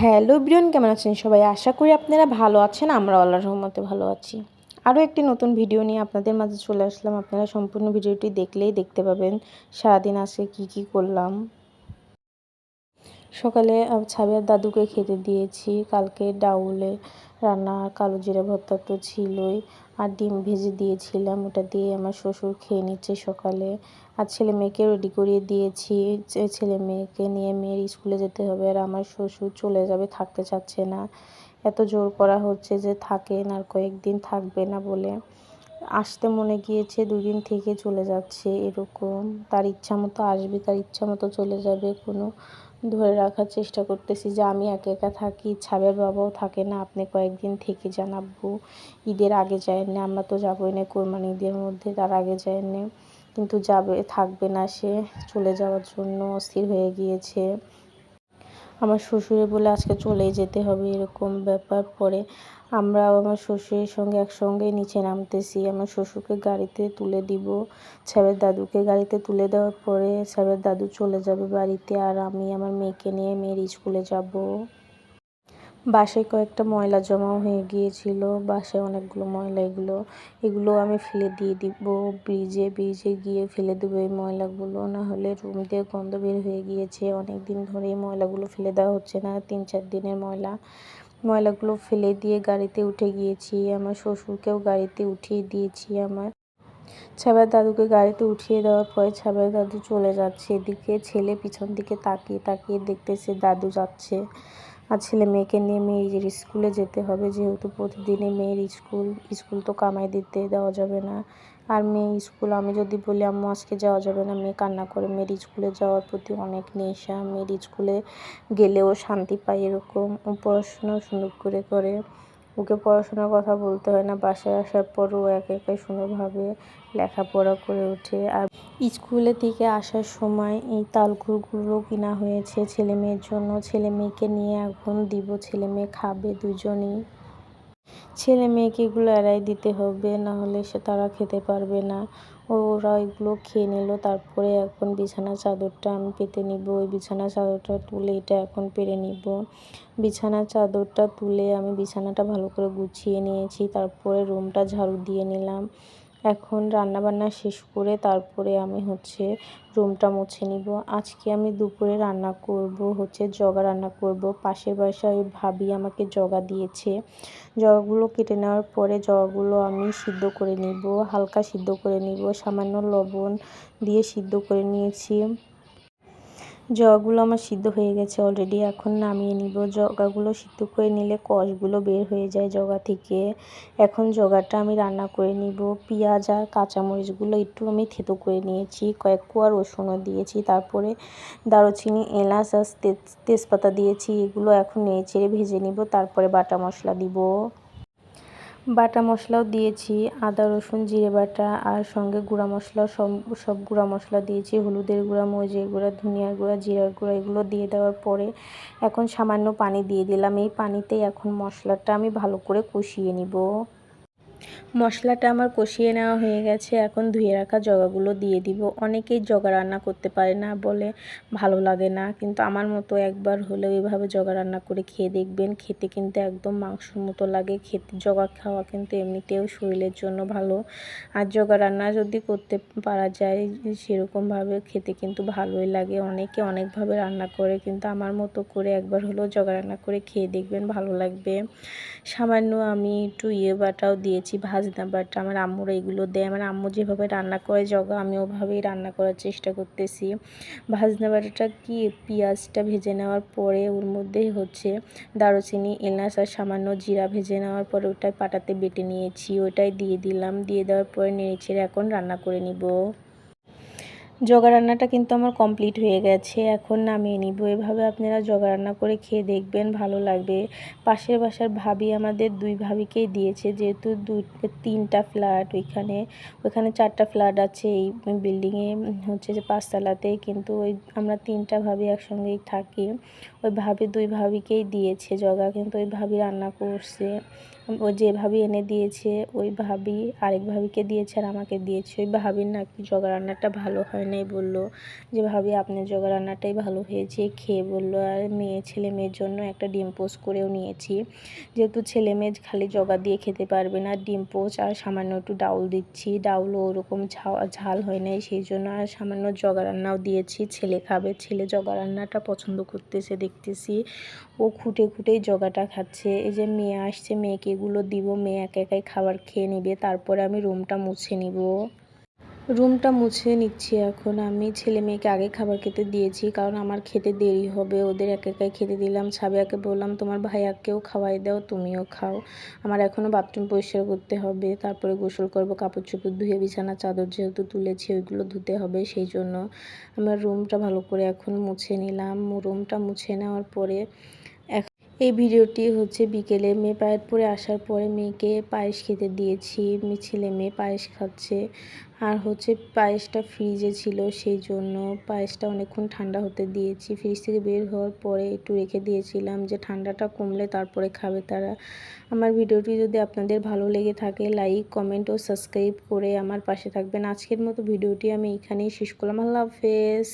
Hello Brian, কেমন আছেন সবাই? আশা করি আপনারা ভালো আছেন, আমরা আল্লাহর রহমতে ভালো আছি। আরও একটি নতুন ভিডিও নিয়ে আপনাদের মাঝে চলে আসলাম। আপনারা সম্পূর্ণ ভিডিওটি দেখলেই দেখতে পাবেন সারাদিন আসে কি কি করলাম। সকালে ছাবিয়ার দাদুকে খেতে দিয়েছি, কালকে ডাউলে রান্না, কালো জিরা ভর্তা তো ছিলই। আর ডিম ভেজে দিয়েছিলাম। ওটা দিয়ে আমার শ্বশুর খেয়ে নিচ্ছে সকালে। আর ছেলে মেয়েকে রেডি করিয়ে দিয়েছি। ছেলে মেয়েকে নিয়ে মেয়ের স্কুলে যেতে হবে আর আমার শ্বশুর চলে যাবে, থাকতে চাচ্ছে না। এত জোর করা হচ্ছে যে থাকেন আর কয়েকদিন থাকবে না বলে। আসতে মনে গিয়েছে, দুদিন থেকে চলে যাচ্ছে এরকম। তার ইচ্ছা মতো আসবে, তার ইচ্ছা মতো চলে যাবে কোনো ধরে রাখার চেষ্টা করতেছি যে আমি একা একা থাকি ছাবের বাবাও থাকে না, আপনি কয়েকদিন থেকে যান আব্বু। ঈদের আগে যায় না আমরা তো যাবোই না, কোরবানি ঈদের মধ্যে তার আগে যায় না কিন্তু যাবে, থাকবে না সে, চলে যাওয়ার জন্য অস্থির হয়ে গিয়েছে। আমার শ্বশুরে বলে আজকে চলে যেতে হবে এরকম ব্যাপার পরে আমরা আমার শ্বশুরের সঙ্গে একসঙ্গে নিচে নামতেছি। আমার শ্বশুরকে গাড়িতে তুলে দিব। সাহেবের দাদুকে গাড়িতে তুলে দেওয়ার পরে সাহেবের দাদু চলে যাবে বাড়িতে আর আমি আমার মেয়েকে নিয়ে মেয়ের স্কুলে যাব। বাসায় কয়েকটা ময়লা জমা হয়ে গিয়েছিল, বাসায় অনেকগুলো ময়লা, এগুলো এগুলো আমি ফেলে দিয়ে দিব ব্রিজে ব্রিজে গিয়ে ফেলে দেবো এই ময়লাগুলো। না হলে রুম দিয়ে গন্ধ বের হয়ে গিয়েছে। অনেক দিন ধরে এই ময়লাগুলো ফেলে দেওয়া হচ্ছে না, তিন চার দিনের ময়লা। ময়লাগুলো ফেলে দিয়ে গাড়িতে উঠে গিয়েছি, আমার শ্বশুরকেও গাড়িতে উঠিয়ে দিয়েছি আমার। ছাবার দাদুকে গাড়িতে উঠিয়ে দেওয়ার পরে ছাবার দাদু চলে যাচ্ছে, এদিকে ছেলে পিছন দিকে তাকিয়ে তাকিয়ে দেখতেছে দাদু যাচ্ছে। আর ছেলে মেয়েকে নিয়ে মেয়ের স্কুলে যেতে হবে। যেহেতু প্রতিদিনই মেয়ের স্কুল স্কুল তো কামাই দিতে দেওয়া যাবে না। আর মেয়ে স্কুল আমি যদি বলি, আম্মু আজকে যাওয়া যাবে না। মেয়ে কান্না করে মেয়ের স্কুলে যাওয়ার প্রতি অনেক নেশা। মেয়ের স্কুলে গেলেও শান্তি পায় এরকম পড়াশুনো সুন্দর করে করে। ওকে পড়াশোনার কথা বলতে হয় না। বাসায় আসার পরও এক একাই সুন্দরভাবে লেখাপড়া করে ওঠে। আর স্কুলে থেকে আসার সময় এই তালকুরগুলো কিনা হয়েছে ছেলে মেয়ের জন্য। ছেলে মেয়েকে নিয়ে এখন দিব, ছেলে মেয়ে খাবে দুজনেই। ছেলে মেয়েকে এগুলো এড়াই দিতে হবে, না হলে সে তারা খেতে পারবে না। ওরা এগুলো খেয়ে নিল। তারপরে এখন বিছানা চাদরটা আমি পেতে নিব। ওই বিছানা চাদরটা তুলে এটা এখন পেরে নিব। বিছানা চাদরটা তুলে আমি বিছানাটা ভালো করে গুছিয়ে নিয়েছি। তারপরে রুমটা ঝাড়ু দিয়ে নিলাম। এখন রান্নাবান্না শেষ করে তারপরে আমি হচ্ছে রুমটা মুছে নিব। আজকে আমি দুপুরে রান্না করব, হচ্ছে জগা রান্না করব। পাশের বাসায় ভাবি আমাকে জগা দিয়েছে। জগাগুলো কেটে নেওয়ার পরে জগাগুলো আমি সিদ্ধ করে নিব, হালকা সিদ্ধ করে নিব। সামান্য লবণ দিয়ে সিদ্ধ করে নিয়েছি। জগাগুলো আমার সিদ্ধ হয়ে গেছে অলরেডি এখন নামিয়ে নিব। জগাগুলো সিদ্ধ করে নিলে কষগুলো বের হয়ে যায় জগা থেকে। এখন জগাটা আমি রান্না করে নিব। পেঁয়াজ আর কাঁচামরিচগুলো একটু আমি থেতো করে নিয়েছি, কয়েক কোয়া রসুনও দিয়েছি, তারপরে দারুচিনি, এলাচ আর তেজ, তেজপাতা দিয়েছি, এগুলো এখন নেড়ে চেড়ে ভেজে নিব, তারপরে বাটা মশলা দিব। বাটা মশলাও দিয়েছি, আদা, রসুন, জিরে বাটা, আর সঙ্গে গুঁড়া মশলা সব সব গুঁড়া মশলা দিয়েছি, হলুদের গুঁড়া, মরিচের গুঁড়া, ধনিয়ার গুঁড়া, জিরার গুঁড়া, এগুলো দিয়ে দেওয়ার পরে এখন সামান্য পানি দিয়ে দিলাম। এই পানিতেই এখন মশলাটা আমি ভালো করে কষিয়ে নিব। মশলাটা আমার কষিয়ে নেওয়া হয়ে গেছে। এখন ধুয়ে রাখা জগাগুলো দিয়ে দিব। অনেকেই জগা রান্না করতে পারে না বলে ভালো লাগে না। কিন্তু আমার মতো একবার হলেও এভাবে জগা রান্না করে খেয়ে দেখবেন, খেতে কিন্তু একদম মাংসর মতো লাগে। খেতে, জগা খাওয়া কিন্তু এমনিতেও শরীরের জন্য ভালো। আর জগা রান্না যদি করতে পারা যায়, সেরকমভাবে খেতে কিন্তু ভালোই লাগে। অনেকে অনেকভাবে রান্না করে, কিন্তু আমার মতো করে একবার হলেও জগা রান্না করে খেয়ে দেখবেন ভালো লাগবে। সামান্য আমি একটু ইয়ে বাটাও দিয়েছি। ভাজনা বাট আমার আম্মুরা এগুলো দেয়। আমার আম্মু যেভাবে রান্না করে, জগা, আমি ওভাবেই রান্না করার চেষ্টা করতেছি। ভাজনা বাটাটা কি? পেঁয়াজটা ভেজে নেওয়ার পরে ওর মধ্যেই হচ্ছে দারুচিনি, এলাচ আর সামান্য জিরা ভেজে নেওয়ার পরে ওটাই পাটাতে বেটে নিয়েছি। ওটাই দিয়ে দিলাম। দিয়ে দেওয়ার পরে নেড়েছেড়ে এখন রান্না করে নিব। জগা রান্নাটা কিন্তু আমার কমপ্লিট হয়ে গেছে। এখন নামিয়ে নিব। এভাবে আপনারা জগা রান্না করে খেয়ে দেখবেন, ভালো লাগবে। পাশের বাসার ভাবি আমাদের দুই ভাবিকেই দিয়েছে, যেহেতু দুই তিনটা ফ্ল্যাট ওইখানে ওইখানে চারটা ফ্ল্যাট আছে। এই বিল্ডিংয়ে হচ্ছে যে পাঁচতলাতে, কিন্তু ওই আমরা তিনটা ভাবি একসঙ্গেই থাকি। ওই ভাবি, দুই ভাবিকেই দিয়েছে জগা, কিন্তু ওই ভাবি রান্না করছে। ও যে ভাবি এনে দিয়েছে, ওই ভাবি আরেক ভাবিকে দিয়েছে আর আমাকে দিয়েছে। ওই ভাবির নাকি জগা রান্নাটা ভালো হয় হয় নাই বলল। যে ভাবি, আপনার জগা রান্নাটাই ভালো হয়েছে, খেয়ে বলল। আর মেয়ে, ছেলে মেয়ের জন্য একটা ডিম পোস্ট করেও নিয়েছি। যেহেতু ছেলে মেয়ে খালি জগা দিয়ে খেতে পারবে না, ডিম পোস্ট আর সামান্য একটু ডাউল দিচ্ছি। ডাউলও ওরকম ঝাল হয় নাই, সেই জন্য আর সামান্য জগা রান্নাও দিয়েছি। ছেলে খাবে, ছেলে জগা রান্নাটা পছন্দ করতেছে, দেখতেছি। ও খুঁটে খুঁটেই জগাটা খাচ্ছে। এই যে মেয়ে আসছে, মেয়েকে এগুলো দিব, মেয়ে একা একাই খাবার খেয়ে নিবে, তারপরে আমি রুমটা মুছে নিব। রুমটা মুছে নিচ্ছি এখন। আমি ছেলে মেয়েকে আগে খাবার খেতে দিয়েছি, কারণ আমার খেতে দেরি হবে। ওদের এক একাই খেতে দিলাম। সাবিয়াকে বললাম, তোমার ভাইয়াকেও খাওয়াই দাও, তুমিও খাও। আমার এখনও বাথরুম পরিষ্কার করতে হবে। তারপরে গোসল করব কাপড় চোপড় ধুয়ে, বিছানা, চাদর যেহেতু তুলেছি, ওইগুলো ধুতে হবে সেই জন্য। আমার রুমটা ভালো করে এখন মুছে নিলাম। রুমটা মুছে নেওয়ার পরে এই ভিডিওটি হচ্ছে বিকেলে মেয়ে পায়ের পরে আসার পরে মেয়েকে পায়েস খেতে দিয়েছি ছেলে মেয়ে পায়েস খাচ্ছে। আর হচ্ছে পায়েসটা ফ্রিজে ছিল সেই জন্য পায়েসটা অনেকক্ষণ ঠান্ডা হতে দিয়েছি। ফ্রিজ থেকে বের হওয়ার পরে একটু রেখে দিয়েছিলাম যে ঠান্ডাটা কমলে তারপরে খাবে তারা। আমার ভিডিওটি যদি আপনাদের ভালো লেগে থাকে, লাইক, কমেন্ট ও সাবস্ক্রাইব করে আমার পাশে থাকবেন। আজকের মতো ভিডিওটি আমি এখানেই শেষ করলাম। আল্লাহ হাফেজ।